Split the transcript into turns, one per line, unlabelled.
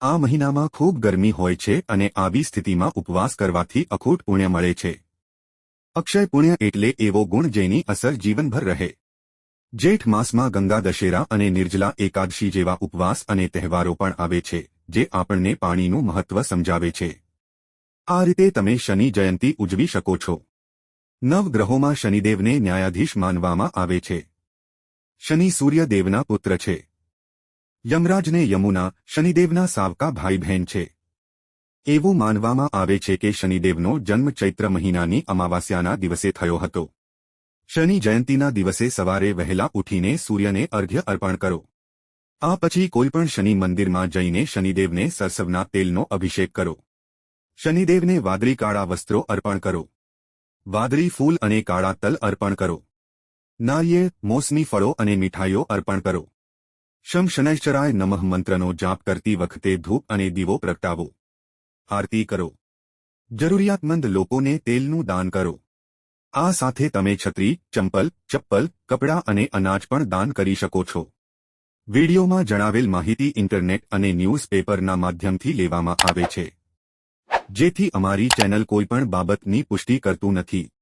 આ મહિનામાં ખૂબ ગરમી હોય છે અને આવી સ્થિતિમાં ઉપવાસ કરવાથી અખૂટ પુણ્ય મળે છે. અક્ષય પુણ્ય એટલે એવો ગુણ જેની અસર જીવનભર રહે. જેઠ માસમાં ગંગા દશેરા અને નિર્જલા એકાદશી જેવા ઉપવાસ અને તહેવારો પણ આવે છે, જે આપણને પાણીનું મહત્વ સમજાવે છે. આ રીતે તમે શનિ જયંતી ઉજવી શકો છો. નવગ્રહોમાં શનિદેવને ન્યાયાધીશ માનવામાં આવે છે. શનિ સૂર્યદેવના પુત્ર છે. યમરાજને યમુના, શનિદેવના સાવકા ભાઈ બહેન છે. એવું માનવામાં આવે છે કે શનિદેવનો જન્મ ચૈત્ર મહિનાની અમાવાસ્યાના દિવસે થયો હતો. શનિ જયંતીના દિવસે સવારે વહેલા ઉઠીને સૂર્યને અર્ઘ્ય અર્પણ કરો. આ પછી કોઈપણ શનિ મંદિરમાં જઈને શનિદેવને સરસવના તેલનો અભિષેક કરો. શનિદેવને વાદળી કાળા વસ્ત્રો અર્પણ કરો. વાદળી ફૂલ અને કાળા તલ અર્પણ કરો. નારિયેળ, મોસમી ફળો અને મીઠાઈઓ અર્પણ કરો. શમ શનૈશ્ચરાય નમઃ મંત્રનો જાપ કરતી વખતે ધૂપ અને દીવો પ્રગટાવો. આરતી કરો. જરૂરિયાતમંદ લોકોને તેલનું દાન કરો. આ સાથે તમે છત્રી, ચંપલ, ચપ્પલ, કપડાં અને અનાજ પણ દાન કરી શકો છો. વિડીયોમાં જણાવેલ માહિતી ઇન્ટરનેટ અને ન્યૂઝપેપરના માધ્યમથી લેવામાં આવે છે. જેથી અમારી ચેનલ કોઈપણ બાબતની પુષ્ટિ કરતું નથી.